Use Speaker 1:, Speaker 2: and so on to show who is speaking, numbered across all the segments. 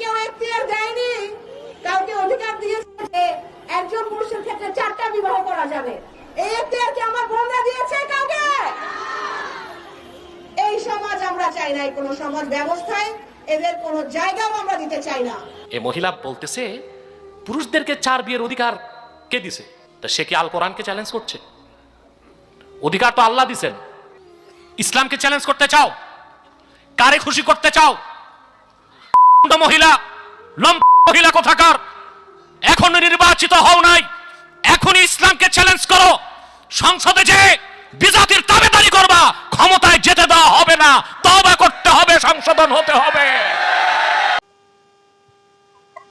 Speaker 1: কেউ এখতিয়ার দেয়নি, কাউকে অধিকার দিয়েছে, একজন পুরুষের ক্ষেত্রে চারটা বিবাহ করা যাবে। এই এখতিয়ার কি আমার দিয়েছে কাউকে? এই সমাজ আমরা চাই না কোনো সমাজ ব্যবস্থায় এদের কোনো জায়গাও আমরা দিতে চাই না।
Speaker 2: এ মহিলা বলতেছে, পুরুষদেরকে চার বিয়ের অধিকার কে দিছে? তা সে কি আল কোরআনকে চ্যালেঞ্জ করছে? অধিকার তো আল্লাহ দিছেন। ইসলামকে চ্যালেঞ্জ করতে চাও? কারে খুশি করতে চাও? মহিলা মহিলা কোথাকার? নির্বাচিত হও নাই, এখনই ইসলামকে চ্যালেঞ্জ করো। সংসদে যে বিজাতির তাবেদারি করবা, ক্ষমতায় যেতে দেওয়া হবে না তবা করতে হবে, সংশোধন হতে হবে।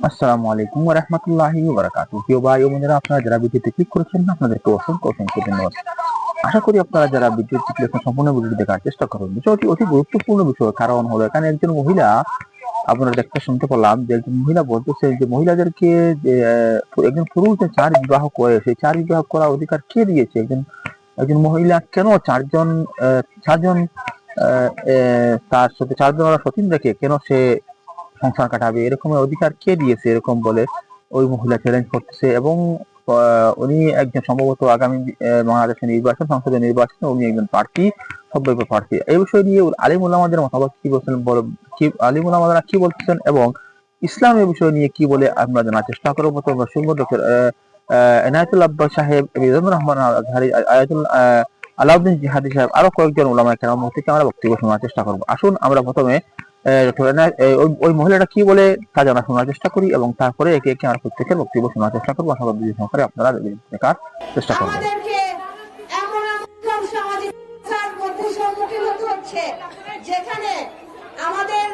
Speaker 3: আসসালামু আলাইকুম ওয়া রাহমাতুল্লাহি ওয়া বারাকাতুহু প্রিয় ভাই ও বোনেরা, আপনারা যারা ভিডিওতে ক্লিক করেছেন, আপনাদেরকে অসংখ্য অসংখ্য ধন্যবাদ। আশা করি আপনারা যারা ভিডিওটি ক্লিক সম্পূর্ণ ভিডিওটি দেখার চেষ্টা করুন। বিষয়টি অতি গুরুত্বপূর্ণ বিষয়, কারণ হলো এখানে একজন মহিলা আপনারা দেখতে শুনতে পেলাম যে একজন মহিলা বলতেছে যে মহিলাদেরকে একজন পুরুষ যে চার বিবাহ করে, সেই চার বিবাহ করার অধিকার কে দিয়েছে? একজন একজন মহিলা কেন চারজন চারজন তার সাথে চারজন সতীন রেখে কেন সে সংসার কাটাবে? এরকম অধিকার কে দিয়েছে? এরকম বলে ওই মহিলা চ্যালেঞ্জ করতেছে এবং উনি একজন সম্ভবত আগামী বাংলাদেশের নির্বাচন সংসদীয় নির্বাচন উনি একজন প্রার্থী সম্ভাব্য প্রার্থী। এই বিষয় নিয়ে আলিম উল্লামাদের মতামত কি বলছেন বল- কি আলিম উল্লামারা কি বলতেছেন এবং ইসলাম এই বিষয় নিয়ে কি বলে আমরা জানার চেষ্টা করব? তো আমরা শুনব ডক্টর এনায়তুল আব্বাস সাহেব মিজানুর রহমান আয়াতুল আলাউদ্দিন জিহাদি সাহেব, আরও কয়েকজন ওলামা কেরাম থেকে আমরা বক্তব্য শোনার চেষ্টা করব। আসুন আমরা প্রথমে ওই- মহিলাটা কি বলে তা জানা শোনার চেষ্টা করি এবং তারপরে একে একে আমরা প্রত্যেকের বক্তব্য শোনার চেষ্টা করব। আশা করি সহকারে আপনারা দেখার চেষ্টা করবেন
Speaker 1: যেখানে আমাদের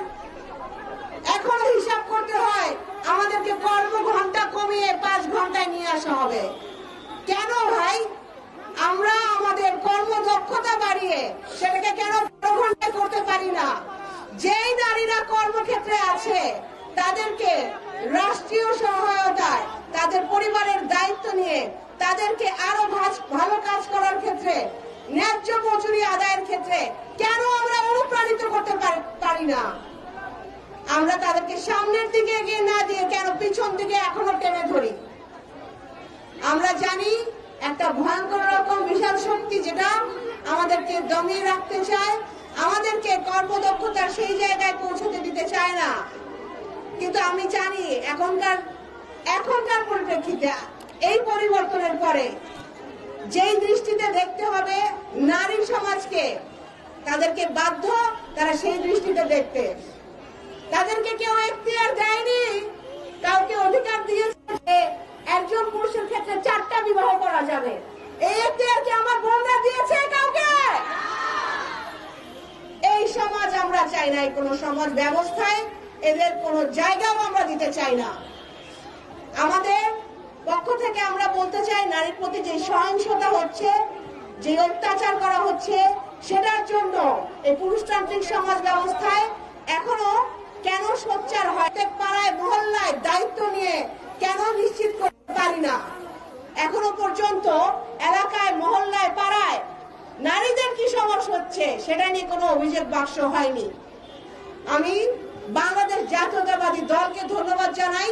Speaker 1: এখনও হিসাব করতে হয়, আমাদেরকে কর্ম ঘণ্টা কমিয়ে পাঁচ ঘন্টায় নিয়ে আসা হবে। কেন ভাই? আমরা আমাদের কর্মদক্ষতা বাড়িয়ে সেটাকে কেন ঘন্টায় করতে পারি না? যেই নারীরা কর্মক্ষেত্রে আছে, তাদেরকে রাষ্ট্রীয় সহায়তায়, তাদের পরিবারের দায়িত্ব নিয়ে তাদেরকে আরও ভালো কাজ করার ক্ষেত্রে, ন্যায্য মজুরি আদায়ের ক্ষেত্রে কেন আমরা অনুপ্রাণিত করতে পারি- না? আমরা তাদেরকে সামনের দিকে এগিয়ে না দিয়ে কেন পিছন দিকে এখনও টেনে ধরি? আমরা জানি একটা ভয়ঙ্কর রকম বিশাল শক্তি যেটা আমাদেরকে দমিয়ে রাখতে চায় আমাদেরকে কর্মদক্ষতার সেই জায়গায় পৌঁছতে দিতে চায় না। কিন্তু আমি জানি এখনকার এখনকার পরিপ্রেক্ষিতে এই পরিবর্তনের পরে যেই দৃষ্টিতে দেখতে হবে নারী সমাজকে, তাদেরকে বাধ্য তারা সেই দৃষ্টিতে দেখতে। তাদেরকে কেউ এখতিয়ার দেয়নি, কাউকে অধিকার দিয়েছে একজন পুরুষের ক্ষেত্রে চারটা বিবাহ করা যাবে। এই এখতিয়ার কি আমার বোনরা দিয়েছে কাউকে? এই সমাজ আমরা চাই না, এই কোনো সমাজ ব্যবস্থায় এদের কোনো জায়গাও আমরা দিতে চাই না। আমাদের পক্ষ থেকে আমরা বলতে চাই, নারীর প্রতি যে সহিংসতা হচ্ছে, যে অত্যাচার করা হচ্ছে, সেটার জন্য এই পুরুষতান্ত্রিক সমাজ ব্যবস্থায় এখনও কেন সোচ্চার হয়? পাড়ায়, মহল্লায় দায়িত্ব নিয়ে কেন নিশ্চিত করতে পারি না? এখনও পর্যন্ত এলাকায়, মহল্লায়, পাড়ায় নারীদের কি সমস্যা হচ্ছে? সেটা নিয়ে কোনো অভিযোগ বাক্স হয়নি। আমি বাংলাদেশ জাতীয়তাবাদী দলকে ধন্যবাদ জানাই।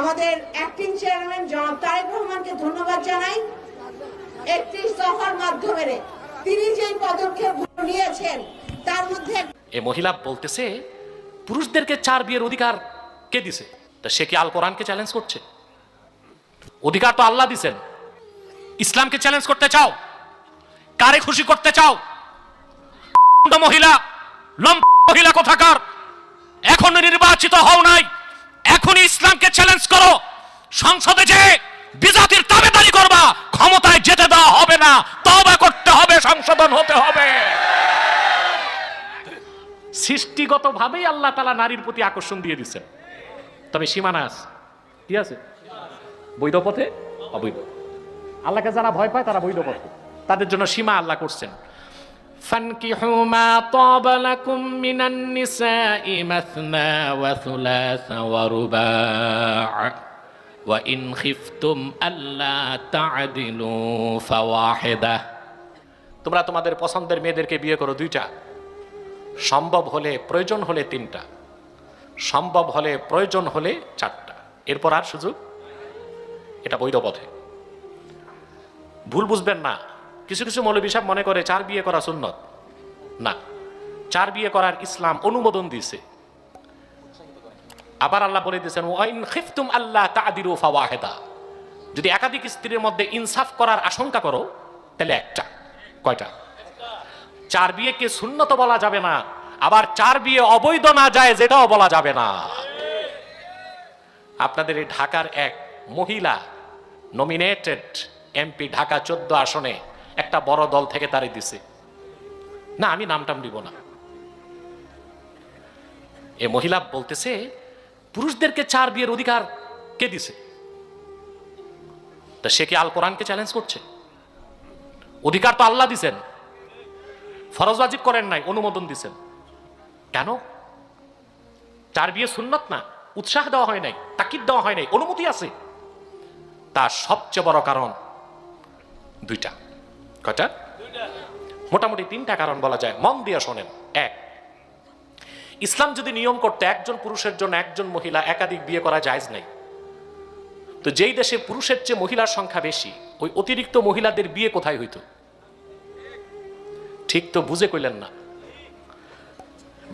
Speaker 1: আমাদের অ্যাক্টিং চেয়ারম্যান জনাব তারেক রহমানকে ধন্যবাদ জানাই। একটি দফার মাধ্যমে তিনি যেই পদক্ষেপ নিয়েছেন, তার মধ্যে
Speaker 2: এ মহিলা বলতেছে, পুরুষদেরকে চার বিয়ের অধিকার কে দিছে? তা সে কি আল কোরআনকে চ্যালেঞ্জ করছে? অধিকার তো আল্লাহ দিছেন। ইসলামকে চ্যালেঞ্জ করতে চাও? কারে খুশি করতে চাও? মহিলা মহিলা কোথাকার? এখনও নির্বাচিত হও নাই। এখনই ইসলামকে চ্যালেঞ্জ করো। সংসদে যে বিজাতির তাবেদারি করবা, ক্ষমতায় যেতে দেওয়া হবে না। তবা করতে হবে, সংশোধন হতে হবে। সৃষ্টিগতভাবেই আল্লাহ তালা নারীর প্রতি আকর্ষণ দিয়ে দিচ্ছেন তবে সীমানা আছে। কি আছে? বৈধ পথে অবৈধ। আল্লাহকে যারা ভয় পায়, তারা বৈধ পথে। তাদের জন্য সীমা আল্লাহ করছেন فانكحوا ما طاب لكم من النساء مثنى وثلاث ورباع وإن خفتم ألا تعدلوا فواحدة তোমরা তোমাদের পছন্দের মেয়েদেরকে বিয়ে করো দুইটা সম্ভব হলে প্রয়োজন হলে তিনটা সম্ভব হলে প্রয়োজন হলে চারটা এরপর আর সুযোগ এটা বৈধ পথে ভুল বুঝবেন না কিছু কিছু মৌলবী সাহেব মনে করে চার বিয়ে করা সুন্নত। না, চার বিয়ে করার ইসলাম অনুমোদন দিছে আবার আল্লাহ বলে দিয়েছেন যদি একাধিক স্ত্রীর মধ্যে ইনসাফ করার আশঙ্কা করো, তাহলে একটা, কয়টা? চার বিয়েকে শূন্যত বলা যাবে না, আবার চার বিয়ে অবৈধ না যায় যেটাও বলা যাবে না। আপনাদের এই ঢাকার এক মহিলা নমিনেটেড এমপি ঢাকা চোদ্দ আসনে একটা বড় দল থেকে তারে দিছে। না, আমি নামটাম দিব না। এ মহিলা বলতেছে, পুরুষদেরকে চার বিয়ের অধিকার কে দিছে? তা সে কি আল কোরআনকে চ্যালেঞ্জ করছে? অধিকার তো আল্লাহ দিছেন। ফরজ করেন নাই, অনুমোদন দিছেন। কেন? চার বিয়ে সুন্নত না, উৎসাহ দেওয়া হয় নাই, তাকিদ দেওয়া হয় নাই, অনুমতি আছে। তার সবচেয়ে বড় কারণ দুইটা। কয়টা? মোটামুটি তিনটা কারণ বলা যায়। মন দিয়ে শোনেন। এক, ইসলাম যদি নিয়ম করতে একজন পুরুষের জন্য একজন মহিলা একাধিক বিয়ে করা জায়জ নাই, তো যেই দেশে পুরুষের চেয়ে মহিলার সংখ্যা বেশি, ওই অতিরিক্ত মহিলাদের বিয়ে কোথায় হইত? ঠিক তো বুঝে কইলেন না।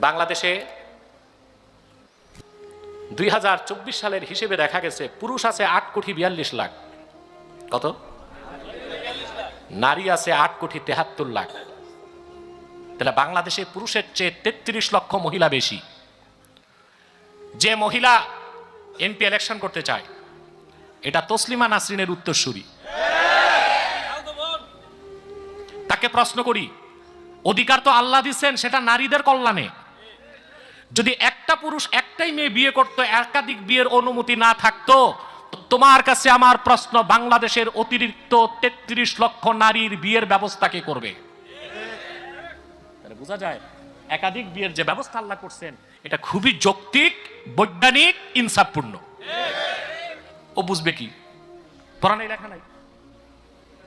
Speaker 2: বাংলাদেশে দুই হাজার চব্বিশ সালের হিসেবে দেখা গেছে, পুরুষ আছে আট কোটি বিয়াল্লিশ লাখ। কত? নারী আছে আট কোটি তেহাত্তর লাখ। তাহলে বাংলাদেশে পুরুষের চেয়ে তেত্রিশ লক্ষ মহিলা বেশি। যে মহিলা এমপি ইলেকশন করতে চায়, এটা তসলিমা নাসরিনের উত্তরসূরি। তাকে প্রশ্ন করি, অধিকার তো আল্লাহ দিচ্ছেন সেটা নারীদের কল্যাণে। যদি একটা পুরুষ একটাই মেয়ে বিয়ে করতো, একাধিক বিয়ের অনুমতি না থাকতো তোমার কাছে আমার প্রশ্ন, বাংলাদেশের অতিরিক্ত তেত্রিশ লক্ষ নারীর বিয়ের ব্যবস্থা কে করবে? বোঝা যায়, একাধিক বিয়ের যে ব্যবস্থা আল্লাহ করছেন, এটা খুবই যৌক্তিক, বৈজ্ঞানিক, ইনসাফপূর্ণ। ও বুঝবে কি? পড়ানে লেখা নাই।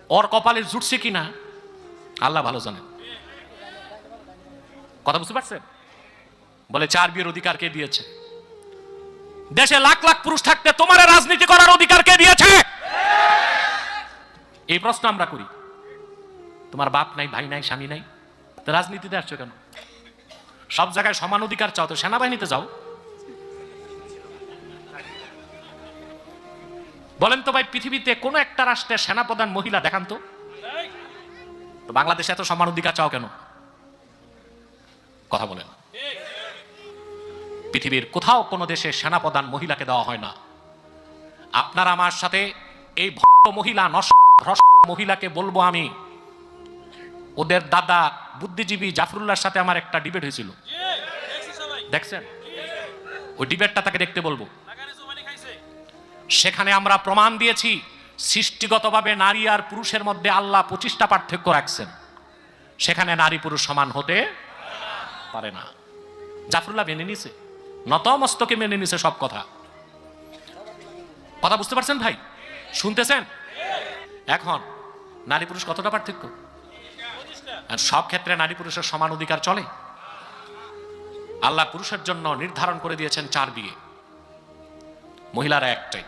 Speaker 2: ওর কপালে জুটছে কি না? আল্লাহ ভালো জানেন। কথা বুঝতে পারছেন? বলে চার বিয়ের অধিকার কে দিয়েছে? দেশে লাখ লাখ পুরুষ থাকতে তোমার রাজনীতি করার অধিকার কে দিয়েছে? এই প্রশ্ন আমরা করি। তোমার বাপ নাই, ভাই নাই, স্বামী নাই, তো রাজনীতিতে আসছো কেন? সব জায়গায় সমান অধিকার চাও, তো সেনাবাহিনীতে যাও। বলেন তো ভাই, পৃথিবীতে কোনো একটা রাষ্ট্রের সেনাপ্রধান মহিলা দেখান তো বাংলাদেশে এত সমান অধিকার চাও কেন? কথা বলেন। পৃথিবীর কোথাও কোনো দেশে সেনাপ্রধান মহিলাকে দেওয়া হয় না। আপনার আমার সাথে এই ভক্ত মহিলা ভ্রষ্ট মহিলাকে বলব আমি। ওদের দাদা বুদ্ধিজীবী জাফরুল্লাহর সাথে আমার একটা ডিবেট হয়েছিল। দেখছেন? ওই ডিবেটটা তাকে দেখতে বলব। সেখানে আমরা প্রমাণ দিয়েছি, সৃষ্টিগতভাবে নারী আর পুরুষের মধ্যে আল্লাহ পঁচিশটা পার্থক্য রাখছেন। সেখানে নারী পুরুষ সমান হতে পারে না। জাফরুল্লাহ মেনে নিছে নতমস্তকে মেনে নিছে সব কথা। কথা বুঝতে পারছেন ভাই? শুনতেছেন? এখন, নারী পুরুষ কতটা পার্থক্য? আর সব ক্ষেত্রে নারী পুরুষের সমান অধিকার চলে? আল্লাহ পুরুষের জন্য নির্ধারণ করে দিয়েছেন চার বিয়ে। মহিলারা একটাই।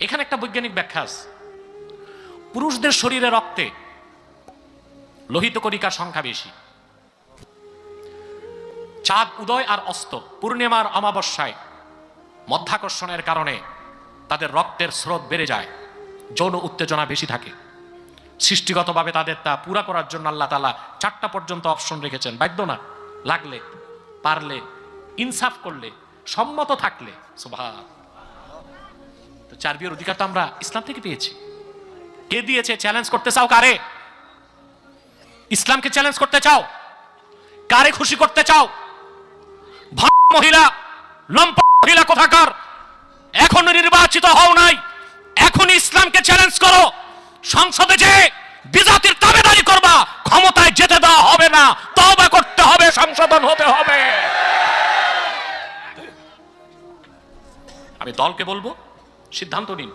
Speaker 2: এখানে একটা বৈজ্ঞানিক ব্যাখ্যা আছে। পুরুষদের শরীরে রক্তে লোহিত কণিকার সংখ্যা বেশি। চাঁদ উদয় আর অস্ত, পূর্ণিমার অমাবস্যায়। মধ্যাকর্ষণের কারণে তাদের রক্তের স্রোত বেড়ে যায়, যৌন উত্তেজনা বেশি থাকে। সৃষ্টিগতভাবে তাদের তা পুরা করার জন্য আল্লাহ তালা চারটা পর্যন্ত অপশন রেখেছেন। বাধ্য না, লাগলে, পারলে, ইনসাফ করলে, সম্মত থাকলে সুভাষ তো চার বিয়ের অধিকার তো আমরা ইসলাম থেকে পেয়েছি। কে দিয়েছে চ্যালেঞ্জ করতে চাও কারে? ইসলামকে চ্যালেঞ্জ করতে চাও? কারে খুশি করতে চাও? মহিলা লম্প মহিলা কোথাকার? এখনও নির্বাচিত হও নাই এখন ইসলামকে চ্যালেঞ্জ করো। সংসদে যে বিজাতির দাবেদারি করবা, ক্ষমতায় যেতে দেওয়া হবে না তবা করতে হবে, সংশোধন হতে হবে। আমি দলকে বলব, সিদ্ধান্ত নিন।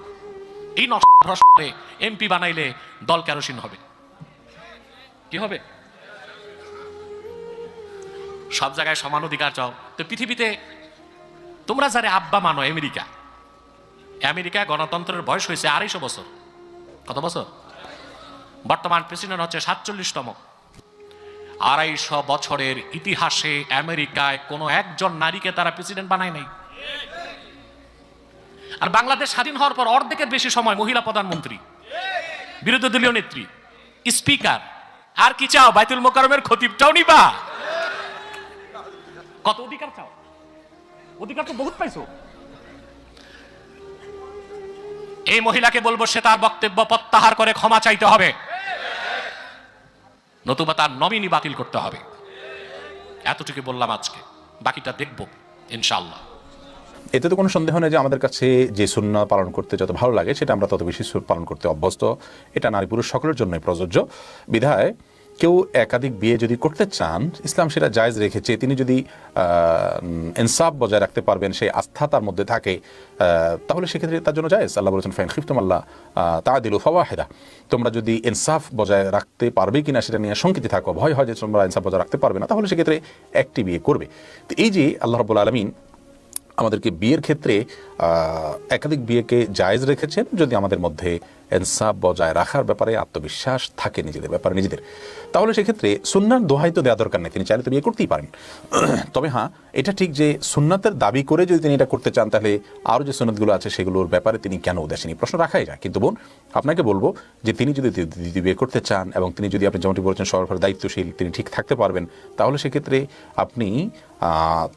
Speaker 2: এই নষ্ট এমপি বানাইলে দল কেরোসিন হবে। কি হবে? সব জায়গায় সমান অধিকার চাও। তো পৃথিবীতে তোমরা যারা আব্বা মানো, আমেরিকা। আমেরিকায় গণতন্ত্রের বয়স হয়েছে আড়াইশো বছর। কত বছর? বর্তমান প্রেসিডেন্ট হচ্ছে সাতচল্লিশতম। আড়াইশো বছরের ইতিহাসে আমেরিকায় কোনো একজন নারীকে তারা প্রেসিডেন্ট বানায় নাই। আর বাংলাদেশ স্বাধীন হওয়ার পর অর্ধেকের বেশি সময় মহিলা প্রধানমন্ত্রী, বিরোধী দলীয় নেত্রী, স্পিকার। আর কি চাও, বাইতুল মোকারমের খতিবটাও নিবা? কত অধিকার চাও? অধিকার তো বহুত পাইছো। এই মহিলাকে বলব, সে তার বক্তব্য প্রত্যাহার করে ক্ষমা চাইতে হবে। নতুবা তার নমিনি বাতিল করতে হবে। এতটুকু বললাম আজকে। বাকিটা দেখব ইনশাল্লাহ
Speaker 4: এতে তো কোনো সন্দেহ নেই যে আমাদের কাছে যে সুন্না পালন করতে যত ভালো লাগে, সেটা আমরা তত বেশি পালন করতে অভ্যস্ত। এটা নারী পুরুষ সকলের জন্যই প্রযোজ্য। বিধায় কেউ একাধিক বিয়ে যদি করতে চান, ইসলাম সেটা জায়েজ রেখেছে। তিনি যদি ইনসাফ বজায় রাখতে পারবেন, সেই আস্থা তার মধ্যে থাকে তাহলে সেক্ষেত্রে তার জন্য জায়েজ। আল্লাহ বলেছেন, ফাইন খিফতুম আল্লাহ তা দিল ফওয়াহেদা। তোমরা যদি ইনসাফ বজায় রাখতে পারবে কিনা সেটা নিয়ে শঙ্কিত থাকো। ভয় হয় যে তোমরা ইনসাফ বজায় রাখতে পারবে না, তাহলে সেক্ষেত্রে একটি বিয়ে করবে। তো এই যে আল্লাহ রবুল আলমিন আমাদেরকে বিয়ের ক্ষেত্রে একাধিক বিয়েকে জায়েজ রেখেছেন, যদি আমাদের মধ্যে এনসাফ বজায় রাখার ব্যাপারে আত্মবিশ্বাস থাকে নিজেদের ব্যাপারে নিজেদের। তাহলে সেক্ষেত্রে সুন্নার দোহাই তো দেওয়া দরকার নেই। তিনি চাইলে তো বিয়ে করতেই পারেন। তবে হ্যাঁ এটা ঠিক যে সুন্নাতের দাবি করে যদি তিনি এটা করতে চান, তাহলে আরও যে সুন্নাতগুলো আছে সেগুলোর ব্যাপারে তিনি কেন উদাসীনী? প্রশ্ন রাখাই যায়। কিন্তু বোন, আপনাকে বলব যে তিনি যদি দ্বিতীয় বিয়ে করতে চান এবং তিনি যদি আপনি যেমনটি বলেছেন, সরকার দায়িত্বশীল, তিনি ঠিক থাকতে পারবেন, তাহলে সেক্ষেত্রে আপনি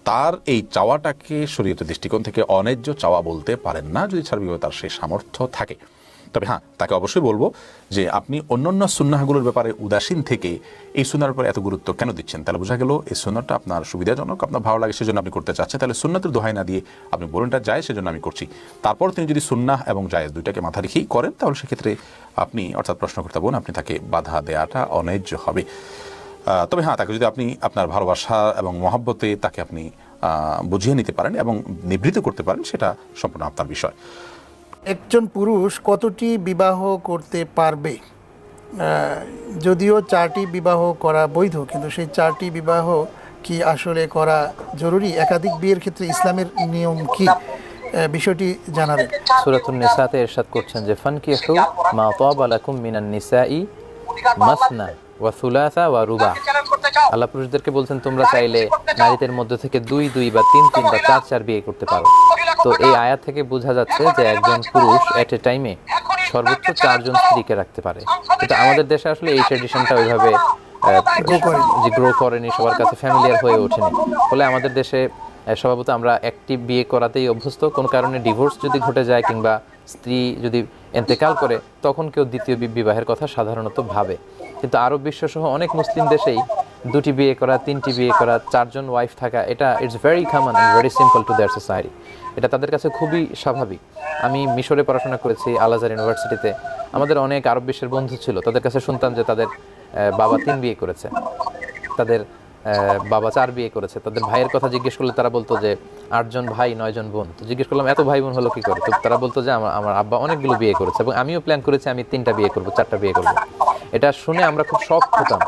Speaker 4: তার এই চাওয়াটাকে শরীয়তের দৃষ্টিকোণ থেকে অন্যায্য চাওয়া বলতে পারেন না, যদি সার্বিকভাবে তার সেই সামর্থ্য থাকে। তবে হ্যাঁ তাকে অবশ্যই বলব যে আপনি অন্য অন্যান্য সুন্নাহগুলোর ব্যাপারে উদাসীন থেকে এই সুন্নার উপর এত গুরুত্ব কেন দিচ্ছেন? তাহলে বোঝা গেল এই সুন্নাটা আপনার সুবিধাজনক, আপনার ভালো লাগে সেজন্য আপনি করতে চাচ্ছেন। তাহলে সুন্নাতের দোহাই না দিয়ে আপনি বলুনটা যায় সেজন্য আমি করছি। তারপর তিনি যদি সুন্নাহ এবং জায়েজ দুইটাকে মাথা রেখেই করেন, তাহলে সেক্ষেত্রে আপনি অর্থাৎ প্রশ্ন করতে বোন, আপনি তাকে বাধা দেওয়াটা অন্যায্য হবে। তবে হ্যাঁ তাকে যদি আপনি আপনার ভালোবাসা এবং মহাব্বতে তাকে আপনি বুঝিয়ে নিতে পারেন এবং নিবৃত করতে পারেন, সেটা সম্পূর্ণ আপনার বিষয়।
Speaker 5: একজন পুরুষ কতটি বিবাহ করতে পারবে? যদিও চারটি বিবাহ করা বৈধ, কিন্তু সেই চারটি বিবাহ কি আসলে করা জরুরি? একাধিক বিয়ের ক্ষেত্রে ইসলামের নিয়ম কি? বিষয়টি জানাবেন।
Speaker 6: সুরাতুন নিসাতে এরশাদ করছেন যে ফান কি ফানকিহু মা তাবা লাকুম মিনান নিসাই মাসনা ওয়া সুলাসা ওয়া রুবা। আল্লাহ পুরুষদেরকে বলছেন, তোমরা চাইলে নারীদের মধ্যে থেকে দুই দুই বা তিন তিন বা চার চার বিয়ে করতে পারো। তো এই আয়া থেকে বোঝা যাচ্ছে যে একজন পুরুষ এট এ টাইমে সর্বোচ্চ চারজন স্ত্রীকে রাখতে পারে। কিন্তু আমাদের দেশে আসলে এই ট্রেডিশনটা ওইভাবে যে গ্রো করেনি সবার কাছে ফ্যামিলিয়ার হয়ে ওঠেনি। ফলে আমাদের দেশে স্বভাবত আমরা একটি বিয়ে করাতেই অভ্যস্ত। কোনো কারণে ডিভোর্স যদি ঘটে যায় কিংবা স্ত্রী যদি এন্তেকাল করে তখন কেউ দ্বিতীয় বি- বিবাহের কথা সাধারণত ভাবে। কিন্তু আরব বিশ্বসহ অনেক মুসলিম দেশেই দুটি বিয়ে করা, তিনটি বিয়ে করা, চারজন ওয়াইফ থাকা, এটা it's very common and very simple to their society এটা তাদের কাছে খুবই স্বাভাবিক। আমি মিশরে পড়াশোনা করেছি আলাজার ইউনিভার্সিটিতে। আমাদের অনেক আরব বিশ্বের বন্ধু ছিল। তাদের কাছে শুনতাম যে তাদের বাবা তিন বিয়ে করেছে। তাদের বাবা চার বিয়ে করেছে। তাদের ভাইয়ের কথা জিজ্ঞেস করলে তারা বলতো যে, আটজন ভাই, নয়জন বোন। তো জিজ্ঞেস করলাম, এত ভাই বোন হলো কি করে? তো তারা বলতো যে, আমার আমার আব্বা অনেকগুলো বিয়ে করেছে এবং আমিও প্ল্যান করেছি আমি তিনটা বিয়ে করব, চারটা বিয়ে করব। এটা শুনে আমরা খুব শখ হতাম।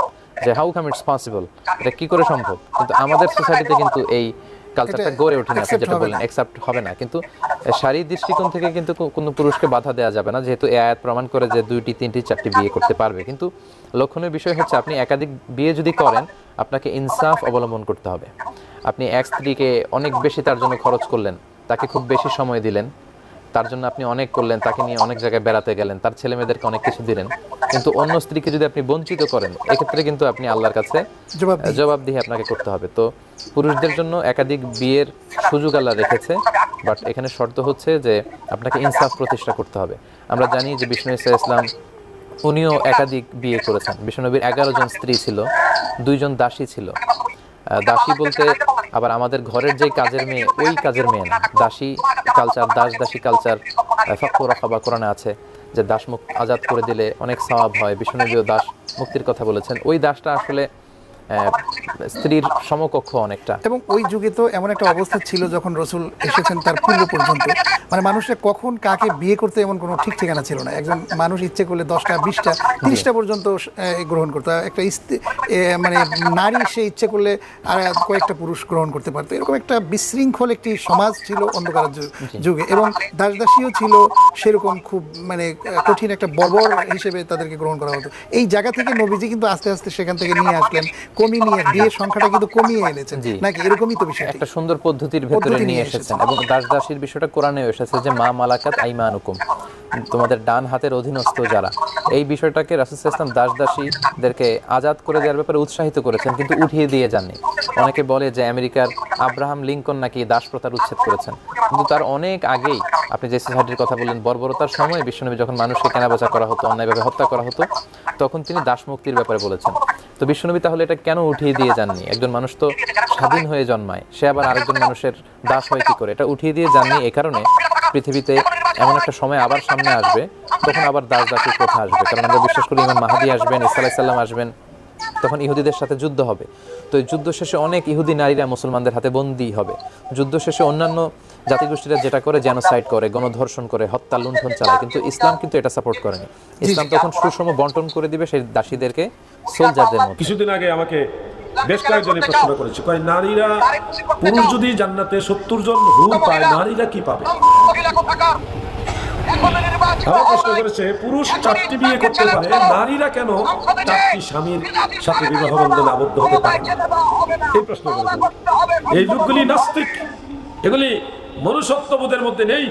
Speaker 6: যে হাউ কাম ইটস পসিবল এটা কি করে সম্ভব? কিন্তু আমাদের সোসাইটিতে কিন্তু এই কালচারটা গড়ে আপনি
Speaker 5: accept
Speaker 6: যেটা বললেন অ্যাকসেপ্ট হবে না। কিন্তু শারীর দৃষ্টিকোণ থেকে কিন্তু কোনো পুরুষকে বাধা দেওয়া যাবে না যেহেতু এ আয়াত প্রমাণ করে যে দুইটি তিনটি চারটি বিয়ে করতে পারবে। কিন্তু লক্ষণীয় বিষয় হচ্ছে আপনি একাধিক বিয়ে যদি করেন আপনাকে ইনসাফ অবলম্বন করতে হবে। আপনি এক স্ত্রীকে অনেক বেশি তার জন্য খরচ করলেন তাকে খুব বেশি সময় দিলেন তার জন্য আপনি অনেক করলেন তাকে নিয়ে অনেক জায়গায় বেড়াতে গেলেন তার ছেলে মেয়েদেরকে অনেক কিছু দিলেন। কিন্তু অন্য স্ত্রীকে যদি আপনি বঞ্চিত করেন এক্ষেত্রে কিন্তু আপনি আল্লাহর কাছে
Speaker 5: জবাবদিহি।
Speaker 6: আপনাকে করতে হবে। তো পুরুষদের জন্য একাধিক বিয়ের সুযোগ আল্লাহ রেখেছে বাট এখানে শর্ত হচ্ছে যে আপনাকে ইনসাফ প্রতিষ্ঠা করতে হবে। আমরা জানি যে বিষ্ণু ইসা ইসলাম উনিও একাধিক বিয়ে করেছেন। বিষ্ণুনবীর এগারো জন স্ত্রী ছিল দুইজন দাসী ছিল। দাসী বলতে আবার আমাদের ঘরের যে কাজের মেয়ে, ওই কাজের মেয়ে না। দাসী কালচার দাস দাসী কালচার ফক্র রাখাবা কোরআনে আছে যে দাস মুখ আজাদ করে দিলে অনেক সওয়াব হয়। বিষ্ণুনবীও দাস মুক্তির কথা বলেছেন। ওই দাসটা আসলে স্ত্রীর সমকক্ষ অনেকটা।
Speaker 5: এবং ওই যুগে তো এমন একটা অবস্থা ছিল যখন রসুল এসেছেন তার পূর্ব পর্যন্ত। মানে মানুষের কখন কাকে বিয়ে করতে এমন কোনো ঠিক ঠিকানা ছিল না। একজন মানুষ ইচ্ছে করলে দশটা বিশটা তিরিশটা পর্যন্ত গ্রহণ করতো। একটা মানে নারী সে ইচ্ছে করলে আর কয়েকটা পুরুষ গ্রহণ করতে পারতো। এরকম একটা বিশৃঙ্খল একটি সমাজ ছিল অন্ধকার যুগে এবং দাসদাসীও ছিল সেরকম খুব মানে কঠিন একটা বর্বর হিসেবে তাদেরকে গ্রহণ করা হতো। এই জায়গা থেকে নবীজি কিন্তু আস্তে আস্তে সেখান থেকে নিয়ে আসলেন। কমিয়ে নিয়ে বিয়ের সংখ্যাটা কিন্তু কমিয়ে এনেছেন। নাকি? এরকমই তো বিষয়
Speaker 6: একটা সুন্দর পদ্ধতির ভেতরে নিয়ে এসেছেন এবং দাস দাসীর বিষয়টা কোরআনেও এসেছে। যে মা মালাকাত আইমানুকুম। তোমাদের ডান হাতের অধীনস্থ যারা। এই বিষয়টাকে রাসুল ইসলাম দাস দাসীদেরকে আজাদ করে দেওয়ার ব্যাপারে উৎসাহিত করেছেন, কিন্তু উঠিয়ে দিয়ে যাননি। অনেকে বলে যে আমেরিকার আব্রাহাম লিঙ্কন নাকি দাস প্রথার উচ্ছেদ করেছেন। কিন্তু তার অনেক আগেই আপনি যে সোসাইটির কথা বললেন, বর্বরতার সময় বিশ্বনবী যখন মানুষকে কেনাবেচা করা হতো, অন্যায়ভাবে হত্যা করা হতো, তখন তিনি দাস মুক্তির ব্যাপারে বলেছেন। তো বিশ্বনবী তাহলে এটা কেন উঠিয়ে দিয়ে যাননি? একজন মানুষ তো স্বাধীন হয়ে জন্মায়, সে আবার আরেকজন মানুষের দাস হয় কি করে? এটা উঠিয়ে দিয়ে যাননি এ কারণে পৃথিবীতে এমন একটা সময় আবার সামনে আসবে তখন আবার দাস দাসের কথা আসবে? কারণ আমরা বিশ্বাস করি ইমাম মাহাদি আসবেন ইসা আলাইসাল্লাম আসবেন তখন ইহুদিদের সাথে যুদ্ধ হবে। তো এই যুদ্ধ শেষে অনেক ইহুদি নারীরা মুসলমানদের হাতে বন্দী হবে। যুদ্ধ শেষে অন্যান্য জাতিগোষ্ঠীরা যেটা করে জেনোসাইড করে গণধর্ষণ করে হত্যা লুণ্ঠন চালায়। কিন্তু ইসলাম কিন্তু এটা সাপোর্ট করেনি ইসলাম তখন সুষম বন্টন করে দিবে সেই দাসীদেরকে সোলজারদের মধ্যে।
Speaker 7: কিছুদিন আগে আমাকে বেশ কয়েকজনে প্রশ্ন করেছে। কয় নারীরা পুরুষ যদি জান্নাতে সত্তর জন হুর পায় নারীরা কি পাবে? আমার প্রশ্ন করেছে পুরুষ চারটি বিয়ে করতে পারে নারীরা কেন চারটি স্বামীর সাথে বিবাহ বন্ধনে আবদ্ধ হতে পারে? এই প্রশ্ন করেছে। এই যুগগুলি নাস্তিক এগুলি মনুষ্যত্ববোধের মধ্যে নেই।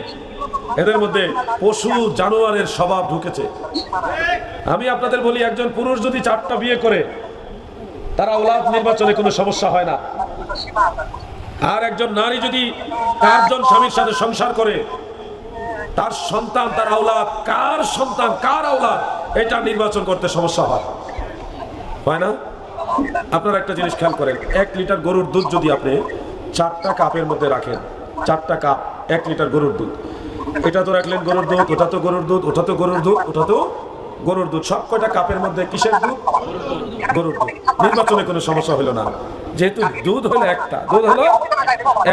Speaker 7: এদের মধ্যে পশু জানোয়ারের স্বভাব ঢুকেছে। আমি আপনাদের বলি একজন পুরুষ যদি চারটা বিয়ে করে তার ওলাদ নির্বাচনে কোনো সমস্যা হয় না। আর একজন নারী যদি চারজন স্বামীর সাথে সংসার করে, তার সন্তান, তার আওলাদ, কার সন্তান, কার আওলাদ, এটা নির্বাচন করতে সমস্যা হয়। হয় না? আপনারা একটা জিনিস খেয়াল করেন, এক লিটার গরুর দুধ যদি আপনি চারটা কাপের মধ্যে রাখেন, চারটা কাপ, এক লিটার গরুর দুধ। এটা তো রাখলেন গরুর দুধ, ওটা তো গরুর দুধ, ওটা তো গরুর দুধ, ওটা তো গরুর দুধ, সব কয়টা কাপের মধ্যে কিসের দুধ? গরুর দুধ। নির্বাচনে কোনো সমস্যা হলো না। যেহেতু দুধ হলো একটা, দুধ হলো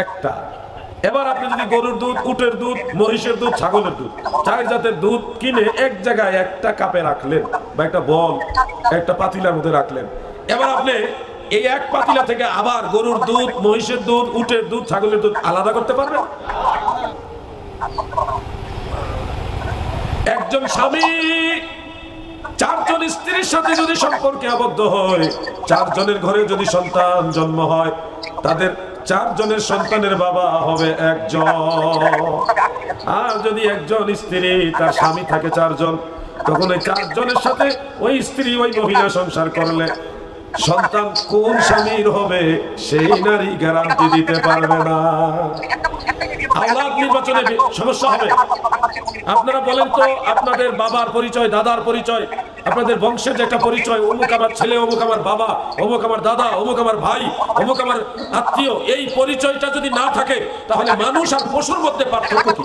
Speaker 7: একটা। এবার আপনি যদি গরুর দুধ, উটের দুধ মহিষের দুধ, ছাগলের দুধ, চার জাতের দুধ কিনে এক জায়গায় একটা কাপে রাখলেন বা একটা বল, একটা পাতিলার মধ্যে রাখলেন। এবার আপনি এই এক পাতিলা থেকে আবার গরুর দুধ মহিষের দুধ, উটের দুধ, ছাগলের দুধ আলাদা করতে পারবেন? একজন স্বামী চারজন স্ত্রীর সাথে যদি সম্পর্কে আবদ্ধ হয়, চারজনের ঘরে যদি সন্তান জন্ম হয়, তাদের চারজনের সন্তানের বাবা হবে একজন। আর যদি একজন স্ত্রী, তার স্বামী থাকে চারজন, তখন ওই চারজনের সাথে ওই স্ত্রী ওই মহিলা সংসার করলে সন্তান কোন স্বামীর হবে, সেই নারী গ্যারান্টি দিতে পারবে না। আওলাদ নির্বাচনে সমস্যা হবে, আপনারা বলেন তো আপনাদের বাবার পরিচয়, দাদার পরিচয়, আপনাদের বংশের যে একটা পরিচয়, অমুক আমার ছেলে, অমুক আমার বাবা, অমুক আমার দাদা, অমুক আমার ভাই, অমুক আমার আত্মীয়, এই পরিচয়টা যদি না থাকে, তাহলে মানুষ আর পশুর মধ্যে পার্থক্য কি?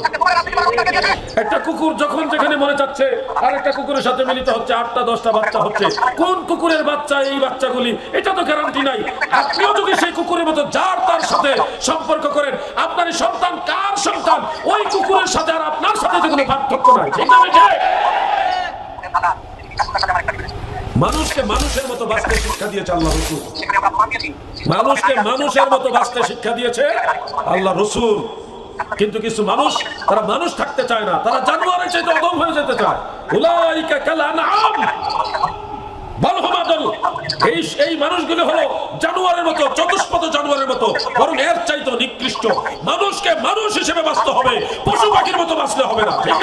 Speaker 7: একটা কুকুর যখন যেখানে মনে যাচ্ছে আর একটা কুকুরের সাথে মিলিত হচ্ছে, আটটা, দশটা বাচ্চা হচ্ছে, কোন কুকুরের বাচ্চা এই বাচ্চাগুলি? এটা তো গ্যারান্টি নাই। আপনিও যদি সেই কুকুরের মতো যার তার সাথে সম্পর্ক করেন, আপনার সন্তান সন্তান, ওই কুকুরের সাথে আর আপনার সাথে তো কোনো পার্থক্য নাই। ঠিক না? মানুষকে মানুষের মতো বাঁচতে শিক্ষা দিয়েছে আল্লাহ রসুল। মানুষকে মানুষের মতো বাঁচতে শিক্ষা দিয়েছে আল্লাহ রসুল। কিন্তু কিছু মানুষ, তারা মানুষ থাকতে চায় না। তারা জানোয়ারের চাইতে অদম হয়ে যেতে চায়। উলাইকা কাল আদল। এই এই মানুষকে মানুষ হিসেবে বাঁচতে হবে, পশু পাখির মতো বাঁচলে হবে না। ঠিক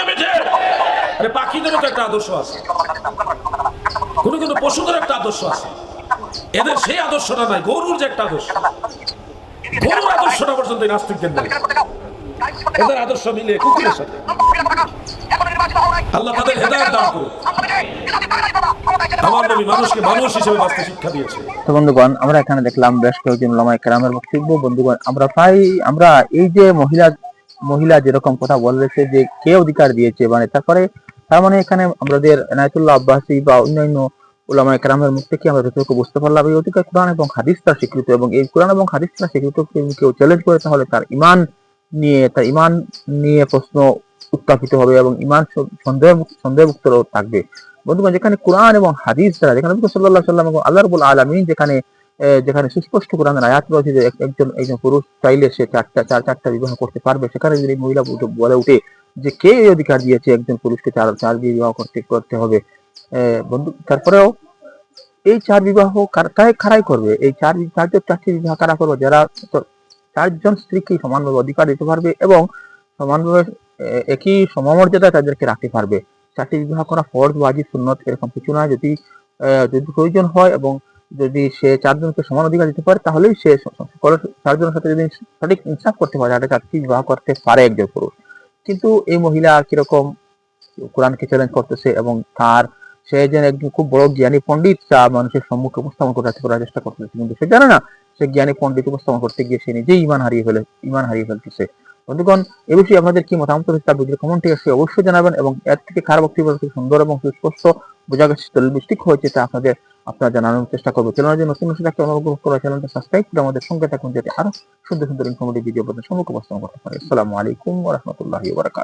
Speaker 7: একটা আদর্শ আছে। পশুদের একটা আদর্শ আছে। এদের সেই আদর্শটা নাই, গরুর যে একটা আদর্শ। গরুর আদর্শটা পর্যন্ত নাস্তিকদের নাই। এদের আদর্শ মিলে কুকুরের সাথে। আল্লাহ তাদের হেদায়ত দান করুন
Speaker 3: মানে মানে আমাদের মুখ থেকে আমরা বুঝতে পারলাম, এই অধিকার কোরআন এবং হাদিস স্বীকৃত এবং এই কোরআন এবং হাদিস তার স্বীকৃত কেউ চ্যালেঞ্জ করে, তাহলে তার ইমান নিয়ে, তার ইমান নিয়ে প্রশ্ন উত্থাপিত হবে এবং ইমান সন্দেহ সন্দেহমুক্ত থাকবে। বন্ধুগণ, যেখানে কোরআন এবং হাদিস দ্বারা, যেখানে নবী সাল্লাল্লাহু সাল্লাম এবং আল্লাহ রাব্বুল আলামিন যেখানে যেখানে সুস্পষ্ট কোরআনের আয়াত রয়েছে যে একজন একজন পুরুষ চাইলে সে চারটা, চার, চারটা বিবাহ করতে পারবে। সেখানে যদি মহিলা বলে উঠে যে কে এই অধিকার দিয়েছে একজন পুরুষকে চার চার বিবাহ করতে করতে হবে? বন্ধু, তারপরেও এই চার বিবাহ কারাই খারাই করবে? এই চার চারজন চারটি বিবাহ কারা করবে? যারা চারজন স্ত্রীকে সমানভাবে অধিকার দিতে পারবে এবং সমানভাবে একই সমমর্যাদায় তাদেরকে রাখতে পারবে। চারটি বিবাহ করা ফরজ ওয়াজিব সুন্নত এরকম কিছু না। যদি যদি প্রয়োজন হয় এবং যদি সে চারজনকে সমান অধিকার দিতে পারে, তাহলেই সে চারজনের সাথে যদি সঠিক ইনসাফ করতে পারে, তাহলে চারটি বিবাহ করতে পারে একজন পুরুষ। কিন্তু এই মহিলা কীরকম কোরআনকে চ্যালেঞ্জ করতেছে এবং তার, সে যেন একজন খুব বড় জ্ঞানী পণ্ডিত যা মানুষের সম্মুখে উপস্থাপন করার করার চেষ্টা করতেছে। কিন্তু সে জানে না, সে জ্ঞানী পণ্ডিত উপস্থাপন করতে গিয়ে সে নিজেই ইমান হারিয়ে ফেলে, ইমান হারিয়ে ফেলতেছে। বন্ধুগণ, এ বিষয়ে আপনাদের কি মতামত রয়েছে তার ভিডিও কমেন্টে এসে অবশ্যই জানাবেন এবং এর থেকে খারাপ বক্তব্য সুন্দর এবং সুস্পষ্ট বোঝা গেছে দলিল হয়েছে তা আপনাদের, আপনারা জানানোর চেষ্টা করব। চ্যানেল যে নতুন নতুন একটা অনুগ্রহ করা চ্যানেলটা সাবস্ক্রাইব করে আমাদের সঙ্গে থাকুন, যাতে আরও সুন্দর সুন্দর ইনফরমেটিভ ভিডিও আপনাদের সম্মুখ উপস্থাপন করতে পারে। আসসালামু আলাইকুম রাহমাতুল্লাহি ওয়া বারাকাতুহু।